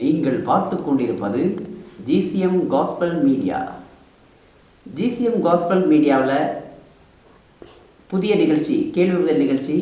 நீங்கள் பார்த்து கொண்டிருப்பது GCM gospel media GCM gospel மீடியாவில் புதிய நிகழ்ச்சி கேள்வி பதில் நிகழ்ச்சி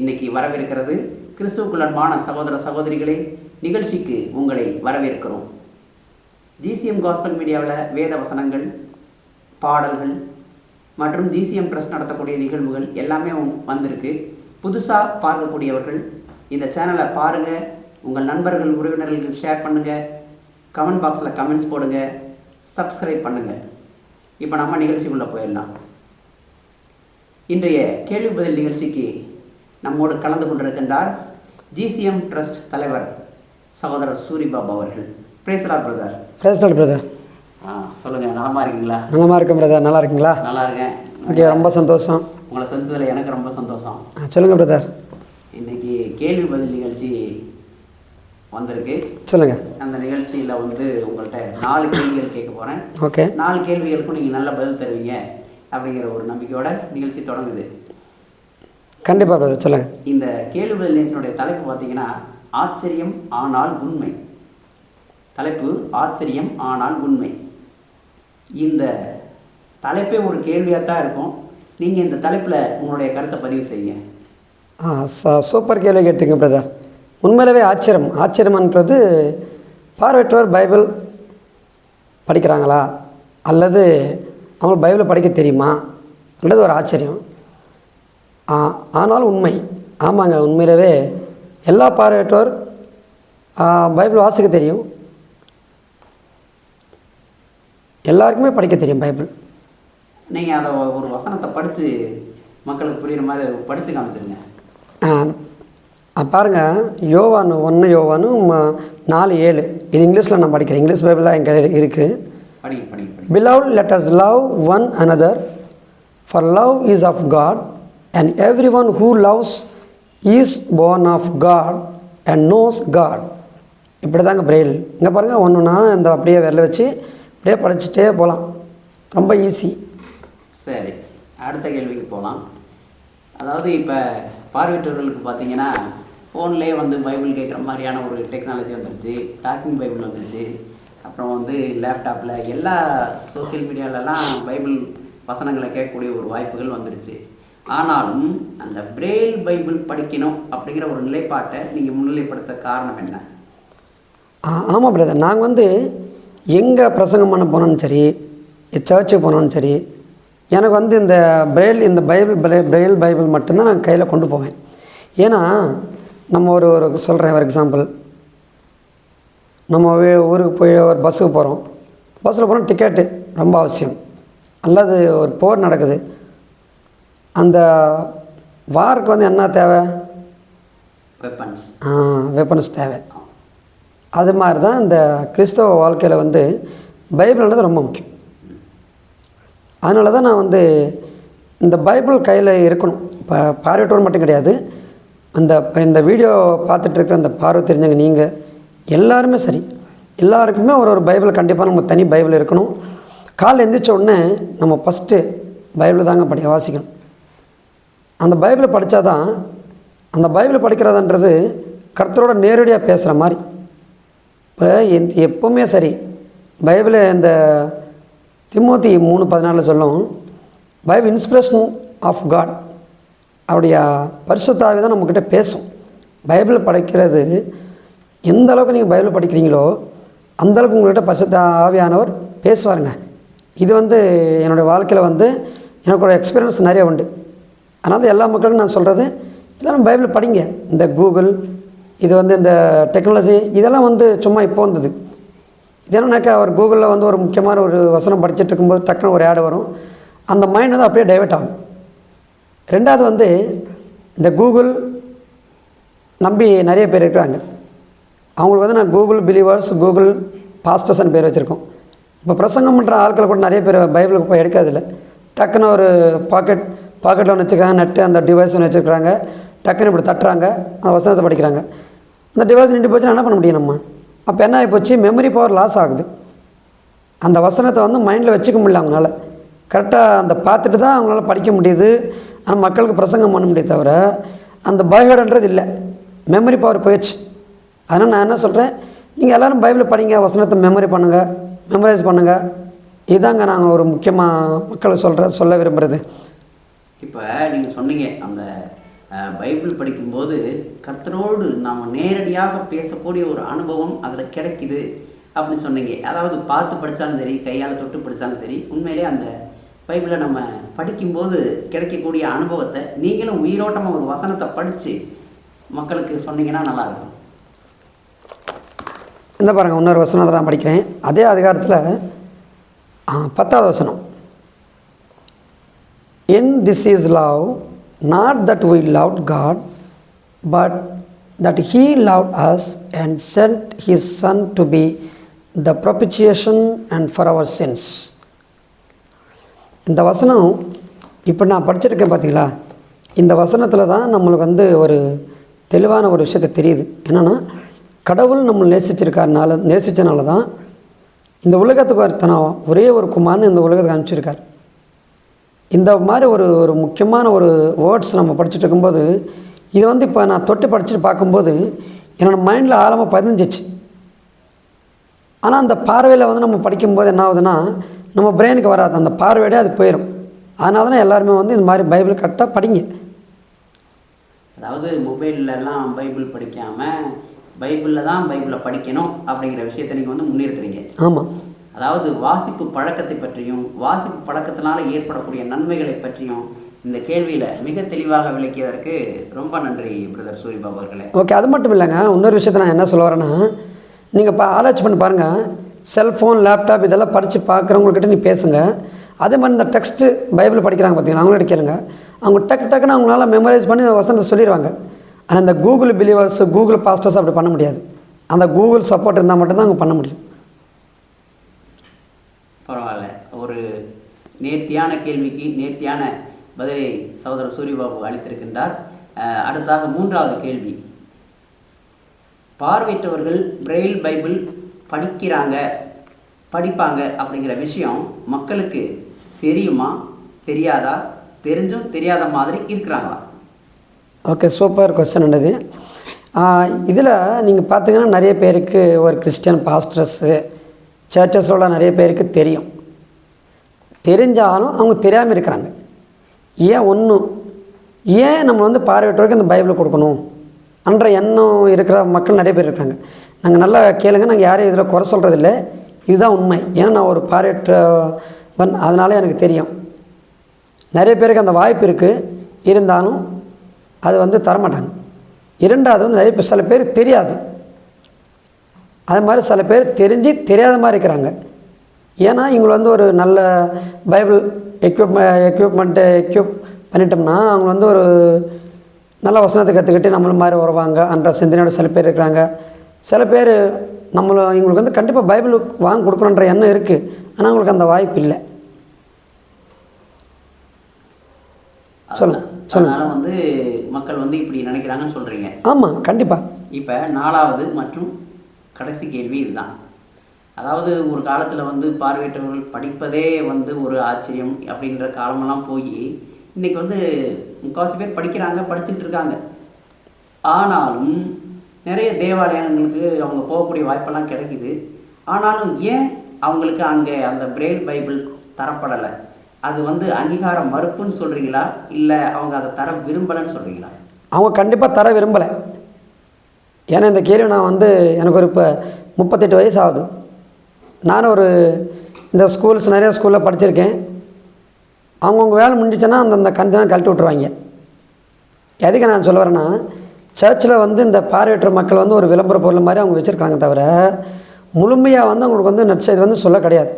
இன்னைக்கு வரவிருக்கிறது. கிறிஸ்துவுக்குள் அன்பான சகோதர சகோதரிகளே நிகழ்ச்சிக்கு உங்களை வரவேற்கிறோம். ஜிசிஎம் காஸ்பல் மீடியாவில் வேத வசனங்கள் பாடல்கள் மற்றும் ஜிசிஎம் ட்ரஸ்ட் நடத்தக்கூடிய நிகழ்வுகள் எல்லாமே வந்திருக்கு. புதுசாக பார்க்கக்கூடியவர்கள் இந்த சேனலை பாருங்கள் உங்கள் நண்பர்கள் உறவினர்களுக்கு ஷேர் பண்ணுங்கள் கமெண்ட் பாக்ஸில் கமெண்ட்ஸ் போடுங்க. சப்ஸ்கிரைப் பண்ணுங்கள் இப்போ நம்ம நிகழ்ச்சிக்குள்ளே போயிடலாம். இன்றைய கேள்வி பதில் நிகழ்ச்சிக்கு நம்மோடு கலந்து கொண்டிருக்கின்றார் ஜிசிஎம் ட்ரஸ்ட் தலைவர் சகோதரர் சூரிபாபு அவர்கள். பிரேசலா பிரதர் பிரேஸ்லாட் பிரதர் ஆ சொல்லுங்கள் நலமா இருக்கீங்களா? நலமா இருக்கேன் பிரதர் நல்லா இருக்கீங்களா? நல்லா இருக்கேன். ஓகே ரொம்ப சந்தோஷம். உங்களை சந்திச்சதில் எனக்கு ரொம்ப சந்தோஷம். ஆ, சொல்லுங்க பிரதர் இன்னைக்கு கேள்வி பதில் நிகழ்ச்சி வந்திருக்கு. சொல்லுங்க. அந்த நிகழ்ச்சியில் வந்து உங்கள்கிட்ட நாலு கேள்விகள் கேட்க போகிறேன் ஓகே. நாலு கேள்விகளுக்கும் நீங்கள் நல்ல பதில் தருவீங்க அப்படிங்கிற ஒரு நம்பிக்கையோட நிகழ்ச்சி தொடங்குது. கண்டிப்பாக பிரதர் சொல்லுங்க. இந்த கேள்வி நிகழ்ச்சியினுடைய தலைப்பு பார்த்தீங்கன்னா ஆச்சரியம் ஆனால் உண்மை. தலைப்பு ஆச்சரியம் ஆனால் உண்மை. இந்த தலைப்பே ஒரு கேள்வியாக தான் இருக்கும். நீங்கள் இந்த தலைப்பில் உங்களுடைய கருத்தை பதிவு செய்யுங்க. ஆ சூப்பர் கேள்வி கேட்டீங்க பிரதர் உண்மையிலவே ஆச்சரியம். ஆச்சரியம்ன்றது பார்வையற்றோர் பைபிள் படிக்கிறாங்களா? அல்லது அவங்களுக்கு பைபிளை படிக்க தெரியுமா? அல்லது ஒரு ஆச்சரியம். ஆ, ஆனால் உண்மை. ஆமாங்க உண்மையிலவே எல்லா பார்வையற்றோர் பைபிள் வாசிக்க தெரியும். எல்லாருக்குமே படிக்க தெரியும் பைபிள். நீங்கள் அதை ஒரு வசனத்தை படித்து மக்களுக்கு புரியுற மாதிரி படித்து காமிச்சிருங்க. பாருங்க. யோவான் ஒன்று யோவானு ம- நாலு ஏழு. இது இங்கிலீஷில் நான் படிக்கிறேன். இங்கிலீஷ் பைபிள் தான் என் கையில் இருக்குது படிங்க Beloved, let us love one another, for love is of God, and everyone who loves is born of God and knows God. இப்படி தாங்க பிரெயில் இங்கே பாருங்கள் ஒன்றுனா இந்த அப்படியே விரல வச்சு அப்படியே படிச்சுட்டே போகலாம் ரொம்ப ஈஸி சரி அடுத்த கேள்விக்கு போகலாம் அதாவது இப்போ பார்வையற்றவர்களுக்கு பார்த்தீங்கன்னா ஃபோன்லேயே வந்து பைபிள் கேட்குற மாதிரியான ஒரு டெக்னாலஜி வந்துருச்சு. டாக்கிங் பைபிள் வந்துருச்சு. அப்புறம் வந்து லேப்டாப்பில் எல்லா சோஷியல் மீடியாலலாம் பைபிள் வசனங்களை கேட்கக்கூடிய ஒரு வாய்ப்புகள் வந்துருச்சு. ஆனாலும் அந்த பிரெயில் பைபிள் படிக்கணும் அப்படிங்கிற ஒரு நிலைப்பாட்டை நீங்கள் முன்னிலைப்படுத்த காரணம் என்ன? ஆ- ஆமாம் பிரதர் நாங்கள் வந்து எங்கே பிரசங்கம் பண்ண போனாலும் சரி சர்ச்சுக்கு போனாலும் சரி எனக்கு வந்து இந்த பிரெயில் இந்த பைபிள் பிரெ- பிரெயில் பைபிள் மட்டும்தான் நான் கையில் கொண்டு போவேன். ஏன்னா நம்ம ஒரு ஒரு சொல்கிறேன் ஃபார் எக்ஸாம்பிள் நம்ம ஊருக்கு போய் ஒரு பஸ்ஸுக்கு போகிறோம் பஸ்ஸில் போனால் டிக்கெட்டு ரொம்ப அவசியம். அல்லது ஒரு போர் நடக்குது. அந்த வாருக்கு வந்து என்ன தேவை? வெப்பன்ஸ் வெப்பன்ஸ் தேவை. அது மாதிரி தான் இந்த கிறிஸ்தவ வாழ்க்கையில் வந்து பைபிள்ன்றது ரொம்ப முக்கியம். அதனால தான் நான் வந்து இந்த பைபிள் கையில் இருக்கணும். இப்போ பார்வையற்றோர் மட்டும் கிடையாது. அந்த இப்போ இந்த வீடியோ பார்த்துட்ருக்குற அந்த பார்வை தெரிஞ்சவங்க நீங்கள் எல்லாருமே சரி. எல்லாருக்குமே ஒரு ஒரு பைபிள் கண்டிப்பாக நம்ம தனி பைபிள் இருக்கணும். காலைல எந்திரிச்ச உடனே நம்ம ஃபஸ்ட்டு பைபிள் தாங்க படி வாசிக்கணும். அந்த பைபிளை படித்தா தான் அந்த பைபிளை படிக்கிறதுன்றது கர்த்தரோட நேரடியாக பேசுகிற மாதிரி. இப்போ எந்த எப்போவுமே சரி. பைபிளை இந்த திமுத்தி மூணு பதினாலில் சொல்லும் பைபிள் இன்ஸ்பிரேஷன் ஆஃப் காட். அவருடைய பரிசுத்தாவே தான் நம்மக்கிட்ட பேசும். பைபிள் படிக்கிறது எந்த அளவுக்கு நீங்கள் பைபிள் படிக்கிறீங்களோ அந்த அளவுக்கு உங்கள்கிட்ட பரிசுத்த ஆவியானவர் பேசுவாருங்க. இது வந்து என்னுடைய வாழ்க்கையில் வந்து எனக்கு ஒரு எக்ஸ்பீரியன்ஸ் நிறைய உண்டு. அதனால் எல்லா மக்களுக்கும் நான் சொல்கிறது எல்லாரும் பைபிள் படிங்க. இந்த கூகுள் இது வந்து இந்த டெக்னாலஜி இதெல்லாம் வந்து சும்மா இப்போ வந்தது. இது என்னன்னாக்கா அவர் கூகுளில் வந்து ஒரு முக்கியமான ஒரு வசனம் படிச்சுட்டு இருக்கும்போது டக்குன்னு ஒரு ஆடு வரும். அந்த மைண்ட் வந்து அப்படியே டைவெர்ட் ஆகும். ரெண்டாவது வந்து இந்த கூகுள் நம்பி நிறைய பேர் இருக்கிறாங்க. அவங்களுக்கு வந்து நான் கூகுள் பிலீவர்ஸ் கூகுள் பாஸ்டர்ஸ்னு பேர் வச்சுருக்கோம். இப்போ பிரசங்கம் பண்ணுற ஆட்கள் கூட நிறைய பேர் பைபிளுக்கு போய் எடுக்கிறதில்ல. டக்குன்னு ஒரு பாக்கெட் பாக்கெட்டில் ஒன்று வச்சுருக்காங்க நட்டு அந்த டிவைஸ் ஒன்று வச்சுருக்காங்க டக்குன்னு இப்படி தட்டுறாங்க அந்த வசனத்தை படிக்கிறாங்க. அந்த டிவைஸ் நின்று போச்சுன்னா என்ன பண்ண முடியும் நம்ம? அப்போ என்ன ஆகி போச்சு? மெமரி பவர் லாஸ் ஆகுது. அந்த வசனத்தை வந்து மைண்டில் வச்சுக்க முடியல அவங்களால. கரெக்டாக அந்த பார்த்துட்டு தான் அவங்களால படிக்க முடியுது. ஆனால் மக்களுக்கு பிரசங்கம் பண்ண முடியாது தவிர அந்த பயகடன்றது இல்லை. மெமரி பவர் போயிடுச்சு. அதனால் நான் என்ன சொல்கிறேன் நீங்கள் எல்லோரும் பைபிளை படிங்க வசனத்தை மெமரி பண்ணுங்கள் மெமரைஸ் பண்ணுங்கள் இதாங்க நாங்கள் ஒரு முக்கியமாக மக்களை சொல்கிற சொல்ல விரும்புகிறது இப்போ நீங்கள் சொன்னீங்க அந்த பைபிள் படிக்கும்போது கர்த்தரோடு நாம் நேரடியாக பேசக்கூடிய ஒரு அனுபவம் அதில் கிடைக்குது அப்படின்னு சொன்னீங்க. அதாவது பார்த்து படித்தாலும் சரி கையால் தொட்டு படித்தாலும் சரி உண்மையிலே அந்த பைபிளை நம்ம படிக்கும்போது கிடைக்கக்கூடிய அனுபவத்தை நீங்களும் உயிரோட்டமாக ஒரு வசனத்தை படித்து மக்களுக்கு சொன்னீங்கன்னா நல்லாயிருக்கும் இந்த பாருங்கள் இன்னொரு வசனத்தை நான் படிக்கிறேன். அதே அதிகாரத்தில் பத்தாவது வசனம். In this is love not that we love God but that he love us and sent his son to be the propitiation and for our sins இந்த வசனம் இப்போ நான் படிச்சிருக்கேன் பார்த்தீங்களா இந்த வசனத்தில் தான் நம்மளுக்கு வந்து ஒரு தெளிவான ஒரு விஷயத்தை தெரியுது. என்னென்னா கடவுள் நம்மளை நேசிச்சிருக்காருனால நேசித்தனால தான் இந்த உலகத்துக்கு ஒருத்தனம் ஒரே ஒரு குமார்னு இந்த உலகத்துக்கு அனுப்பிச்சிருக்கார். இந்த மாதிரி ஒரு ஒரு முக்கியமான ஒரு வேர்ட்ஸ் நம்ம படிச்சுட்டு இருக்கும்போது இது வந்து இப்போ நான் தொட்டு படிச்சுட்டு பார்க்கும்போது என்னோடய மைண்டில் ஆழமாக பதிஞ்சிச்சு. ஆனால் அந்த பார்வையில் வந்து நம்ம படிக்கும்போது என்ன ஆகுதுன்னா நம்ம பிரெயினுக்கு வராது. அந்த பார்வையோடே அது போயிடும் அதனால தான் எல்லாருமே வந்து இந்த மாதிரி பைபிள் கரெக்டாக படிங்க. அதாவது மொபைல்ல எல்லாம் பைபிள் படிக்காமல் பைபிளில் தான் பைபிளை படிக்கணும் அப்படிங்கிற விஷயத்தை நீங்கள் வந்து முன்னிறுத்துறீங்க. ஆமாம் அதாவது வாசிப்பு பழக்கத்தை பற்றியும் வாசிப்பு பழக்கத்தினால ஏற்படக்கூடிய நன்மைகளை பற்றியும் இந்த கேள்வியில மிக தெளிவாக விளக்கியதற்கு ரொம்ப நன்றி பிரதர் சூரிபாபு அவர்களே. ஓகே அது மட்டும் இல்லைங்க. இன்னொரு விஷயத்தை நான் என்ன சொல்ல வரேன்னா நீங்கள் இப்போ ஆராய்ச்சி பண்ணி பாருங்கள் செல்ஃபோன் லேப்டாப் இதெல்லாம் படித்து பார்க்குறவங்கக்கிட்ட நீ பேசுங்க. அதே மாதிரி இந்த டெக்ஸ்ட்டு பைபிள் படிக்கிறாங்க பார்த்தீங்களா? அவங்கள்ட்ட கேளுங்க. அவங்க டக்கு டக்குன்னு அவங்களால மெமரைஸ் பண்ணி வசனத்தை சொல்லிடுவாங்க. ஆனால் இந்த கூகுள் பிலீவர்ஸ் கூகுள் பாஸ்டர்ஸ் அப்படி பண்ண முடியாது. அந்த கூகுள் சப்போர்ட் இருந்தால் மட்டும்தான் அவங்க பண்ண முடியும். பரவாயில்ல. ஒரு நேர்த்தியான கேள்விக்கு நேர்த்தியான பதிலை சகோதரர் சூரியபாபு அளித்திருக்கின்றார். அடுத்ததாக மூன்றாவது கேள்வி. பார்வையற்றவர்கள் பிரெயில் பைபிள் படிக்கிறாங்க படிப்பாங்க அப்படிங்கிற விஷயம் மக்களுக்கு தெரியுமா தெரியாதா? தெரிஞ்சும் தெரியாத மாதிரி இருக்கிறாங்களா? ஓகே சூப்பர் கொஸ்டின் என்னது? இதில் நீங்கள் பார்த்தீங்கன்னா நிறைய பேருக்கு ஒரு கிறிஸ்டியன் பாஸ்டர்ஸு சர்ச்சஸோட நிறைய பேருக்கு தெரியும். தெரிஞ்சாலும் அவங்க தெரியாமல் இருக்கிறாங்க. ஏன் ஒன்றும் ஏன் நம்ம வந்து பார்வையற்றவருக்கு இந்த பைபிளை கொடுக்கணும்? என்ற எண்ணம் இருக்கிற மக்கள் நிறைய பேர் இருக்காங்க. நாங்கள் நல்லா கேளுங்க நாங்கள் யாரையும் இதில் குறை சொல்கிறதில்ல இதுதான் உண்மை. ஏன்னா நான் ஒரு பார்வையற்றவன் அதனால எனக்கு தெரியும். நிறைய பேருக்கு அந்த வாய்ப்பு இருக்குது இருந்தாலும் அது வந்து தரமாட்டாங்க. இரண்டாவது வந்து நிறைய பேர் சில பேர் தெரியாது. அது மாதிரி சில பேர் தெரிஞ்சு தெரியாத மாதிரி இருக்கிறாங்க. ஏன்னா இவங்க வந்து ஒரு நல்ல பைபிள் எக்யூப்மெ எக்யூப்மெண்ட்டு எக்யூப் பண்ணிட்டோம்னா அவங்க வந்து ஒரு நல்ல வசனத்தை கற்றுக்கிட்டு நம்மள மாதிரி வருவாங்க என்ற சிந்தனையோட சில பேர் இருக்கிறாங்க. சில பேர் நம்மளை இவங்களுக்கு வந்து கண்டிப்பாக பைபிள் வாங்கி கொடுக்கணுன்ற எண்ணம் இருக்குது ஆனால் அவங்களுக்கு அந்த வாய்ப்பு இல்லை. சொல்லுங்க, சொல்லுங்க. வந்து மக்கள் வந்து இப்படி நினைக்கிறாங்கன்னு சொல்றீங்க. ஆமாம் கண்டிப்பாக இப்போ நாலாவது மற்றும் கடைசி கேள்வி இதுதான். அதாவது ஒரு காலத்தில் வந்து பார்வையற்றவர்கள் படிப்பதே வந்து ஒரு ஆச்சரியம் அப்படின்ற காலமெல்லாம் போய் இன்னைக்கு வந்து முக்கால்வாசி பேர் படிக்கிறாங்க படிச்சுட்டு இருக்காங்க. ஆனாலும் நிறைய தேவாலயங்களுக்கு அவங்க போகக்கூடிய வாய்ப்பெல்லாம் கிடைக்குது. ஆனாலும் ஏன் அவங்களுக்கு அங்கே அந்த பிரெயில் பைபிள் தரப்படலை? அது வந்து அங்கீகார மறுப்புன்னு சொல்கிறீங்களா இல்லை அவங்க அதை தர விரும்பலைன்னு சொல்கிறீங்களா அவங்க கண்டிப்பாக தர விரும்பலை. ஏன்னா இந்த கேள்வி நான் வந்து எனக்கு ஒரு இப்போ முப்பத்தெட்டு வயசு ஆகுது. நானும் ஒரு இந்த ஸ்கூல்ஸ் நிறைய ஸ்கூலில் படிச்சிருக்கேன். அவங்கவுங்க வேலை முடிஞ்சிச்சுன்னா அந்தந்த கந்தெல்லாம் கழட்டி விட்ருவாங்க எதுக்கு நான் சொல்ல வரேன்னா சர்ச்சில் வந்து இந்த பார்வையற்ற மக்கள் வந்து ஒரு விளம்பர பொருள் மாதிரி அவங்க வச்சுருக்காங்க தவிர முழுமையாக வந்து அவங்களுக்கு வந்து நற்செய்தி வந்து சொல்ல கிடையாது.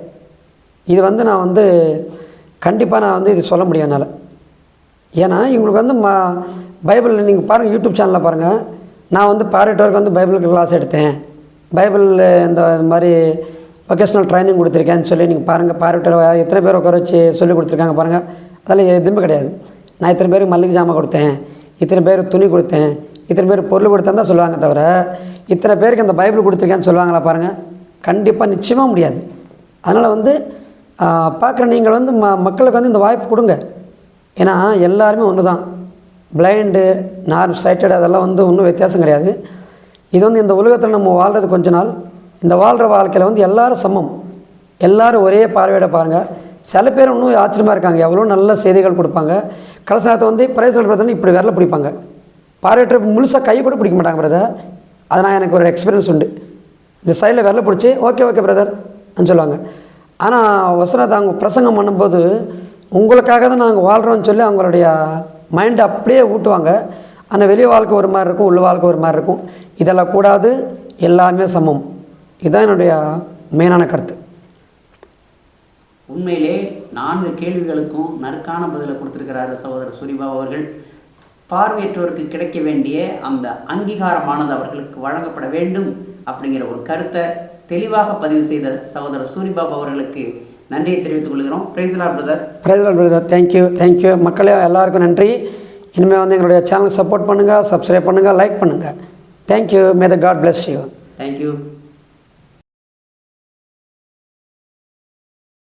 இது வந்து நான் வந்து கண்டிப்பாக நான் வந்து இது சொல்ல முடியும் என்னால். ஏன்னா இவங்களுக்கு வந்து ம பைபிள் நீங்கள் பாருங்கள் யூடியூப் சேனலில் பாருங்கள் நான் வந்து பார்வையற்றவருக்கு வந்து பைபிள் கிளாஸ் எடுத்தேன். பைபிள் இந்த இது மாதிரி வொக்கேஷனல் ட்ரைனிங் கொடுத்துருக்கேன்னு சொல்லி நீங்கள் பாருங்கள் பார்வையற்றவர் எத்தனை பேர் உட்கார வச்சு சொல்லி கொடுத்துருக்காங்க பாருங்கள் அதெல்லாம் எதுவுமே கிடையாது. நான் இத்தனை பேருக்கு மல்லிகை ஜாமான் கொடுத்தேன். இத்தனை பேருக்கு துணி கொடுத்தேன். இத்தனை பேர் பொருள் கொடுத்தா தான் சொல்லுவாங்க தவிர இத்தனை பேருக்கு இந்த பைபிள் கொடுத்துருக்கேன்னு சொல்லுவாங்களா பாருங்கள் கண்டிப்பாக நிச்சயமாக முடியாது. அதனால் வந்து பார்க்குற நீங்கள் வந்து ம மக்களுக்கு வந்து இந்த வாய்ப்பு கொடுங்க. ஏன்னா எல்லாருமே ஒன்று தான் பிளைண்டு நார் சைட்டட் அதெல்லாம் வந்து ஒன்றும் வித்தியாசம் கிடையாது. இது வந்து இந்த உலகத்தில் நம்ம வாழ்கிறது கொஞ்ச நாள். இந்த வாழ்கிற வாழ்க்கையில் வந்து எல்லோரும் சமம். எல்லாரும் ஒரே பார்வையிட பாருங்கள் சில பேர் இன்னும் ஆச்சரியமாக இருக்காங்க. எவ்வளோ நல்ல செய்திகள் கொடுப்பாங்க. கடைசி நேரத்தில் வந்து பிரைஸ் பார்த்தோன்னா இப்படி விரல பிடிப்பாங்க. பார்வையற்ற முழுசாக கை கூட பிடிக்க மாட்டாங்க பிரதர் அது நான் எனக்கு ஒரு எக்ஸ்பீரியன்ஸ் உண்டு. இந்த சைடில் விரல பிடிச்சி ஓகே ஓகே பிரதர் சொல்லுவாங்க. ஆனால் வசனத்தை அவங்க பிரசங்கம் பண்ணும்போது உங்களுக்காக தான் நாங்கள் வாழ்கிறோம்னு சொல்லி அவங்களுடைய மைண்டை அப்படியே ஊட்டுவாங்க. ஆனால் வெளி வாழ்க்கை ஒரு மாதிரி இருக்கும் உள்ள வாழ்க்கை ஒரு மாதிரி இருக்கும். இதெல்லாம் கூடாது எல்லாமே சமம். இதுதான் என்னுடைய மெயினான கருத்து. உண்மையிலே நான்கு கேள்விகளுக்கும் நற்கான பதிலை கொடுத்திருக்கிறாரு சகோதரர் சுரிபா அவர்கள். பார்வையற்றோருக்கு கிடைக்க வேண்டிய அந்த அங்கீகாரமானது அவர்களுக்கு வழங்கப்பட வேண்டும் அப்படிங்கிற ஒரு கருத்தை தெளிவாக பதிவு செய்த சகோதரர் சூரிபாபு அவர்களுக்கு நன்றியை தெரிவித்துக் கொள்கிறோம். பிரைஸ்லா brother praise brother thank you thank you மக்களே எல்லாருக்கும் நன்றி. இனிமேல் வந்து எங்களுடைய சேனல் சப்போர்ட் பண்ணுங்கள் சப்ஸ்கிரைப் பண்ணுங்கள் லைக் பண்ணுங்கள் thank you may the God bless you thank you